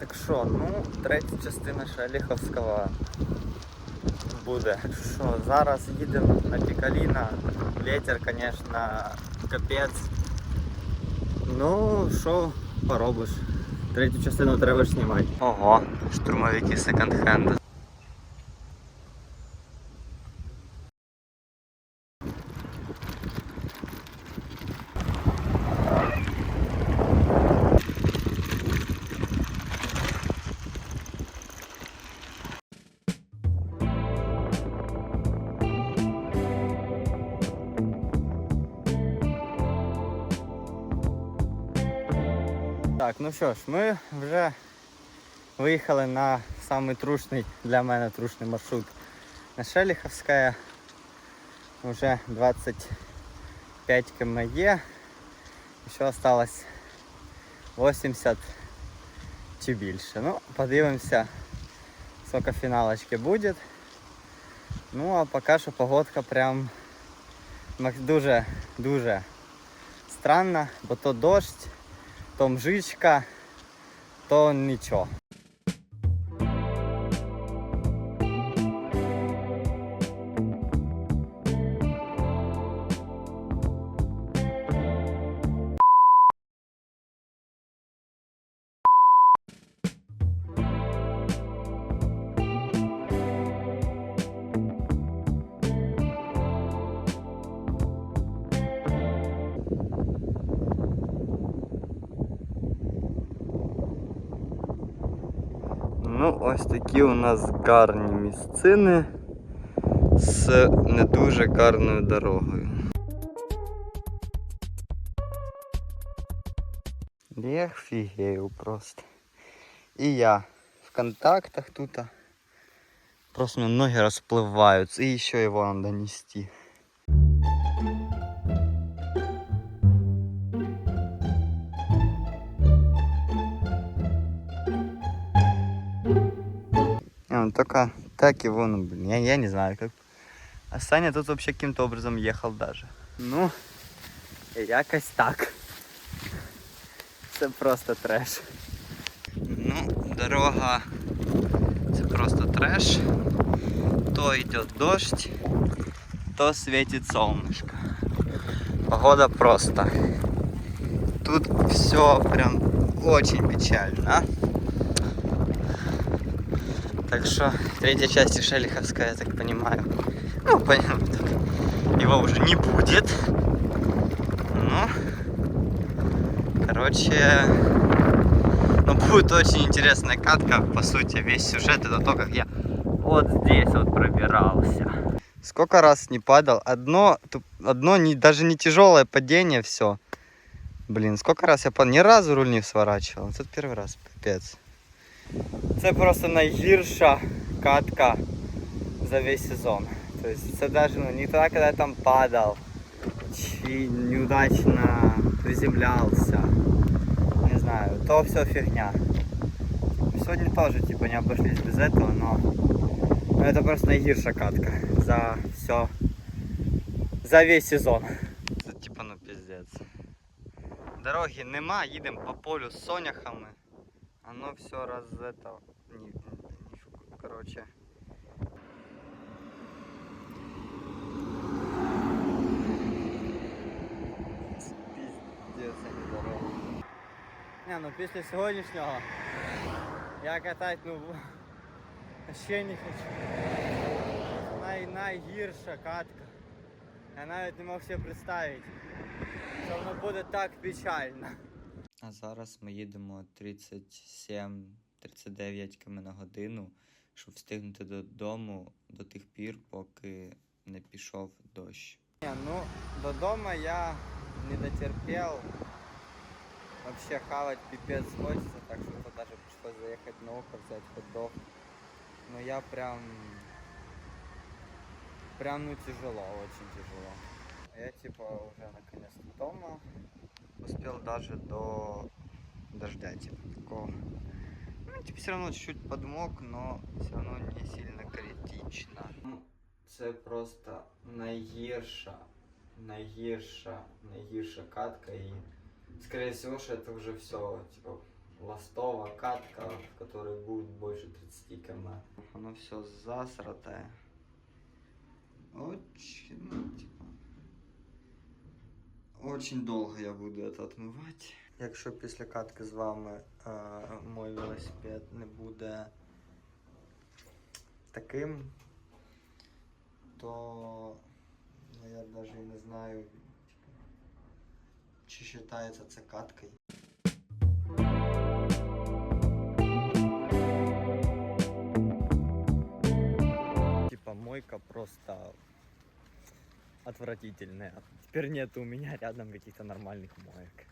Так що, ну, третя частина Шеліховського буде. Так що, зараз їдемо на Пікаліна. Ветер, звісно, капець. Ну, що поробиш? Третю частину треба ж знімати. Ого, штурмовики секонд-хенду. Так, ну що ж, ми вже виїхали на самий трушний для мене трушний маршрут на Шеліховське. Уже 25 км є. Ще осталось 80 чи більше. Ну, подивимося, сколько фіналочки буде. Ну а поки що погодка прям мак- дуже дуже странна, бо то дощ, то мжичка, то нічого. Ну, ось такі у нас гарні місцини з не дуже гарною дорогою. Я фігею просто. І я в контактах тут. Просто у меня ноги расплываются. И еще его надо нести. Только так его, ну, блин, я, я не знаю, как. А Саня тут вообще каким-то образом ехал даже. Ну, якось так. Це просто треш. Ну, дорога це просто треш. То йде дощ, то світить солнышко. Погода просто. Тут все прям очень печально. Так что третья часть Шелиховская, я так понимаю. Ну, понятно, так, его уже не будет. Ну, короче, ну будет очень интересная катка. По сути, весь сюжет это то, как я вот здесь вот пробирался. Сколько раз не падал? Одно, одно не, даже не тяжелое падение, все. Блин, сколько раз я падал? Ни разу руль не сворачивал. Тут первый раз, капец. Це просто найгірша катка за весь сезон. Тобто це навіть ну, не тоді, коли я там падав, чи неудачно приземлялся. Не знаю, то все фигня. Сегодня тоже типа не обошлись без этого, но, но это просто найгірша катка за все. За весь сезон. Це типа ну пиздец. Дороги нема, їдемо по полю з соняхами. Оно все раз это не, не- короче. Пиздец, а не дорога. Не, ну після сьогоднішнього я катати ну ще не хочу. Най, найгірша катка. Я навіть не мог себе представити, що воно буде так печально. А зараз ми їдемо 37-39 км на годину, щоб встигнути додому до тих пір, поки не пішов дощ. Ні, ну додому я не дотерпел. Вообще хавать пипец хочется, так что то даже пришлось заехать на ухо, взять хот-дог. Но я прям... Прям, ну, тяжело, очень тяжело. Я, типа, уже наконец-то дома. Успел даже до дождя, типа, такого. Ну, типа, все равно чуть-чуть подмок, но все равно не сильно критично. Ну, це просто найгірша, найгірша, найгірша катка і, скорее всего, що це вже все, типа, ластова катка, в которые будут больше 30 км. Оно все засратое. Очень, ну, типа, очень долго я буду это отмивати. Якщо після катки з вами е, мой велосипед не буде таким, то ну, я навіть не знаю, чи вважається це каткою. Типа мойка просто отвратительная. Теперь нет у меня рядом каких-то нормальных моек.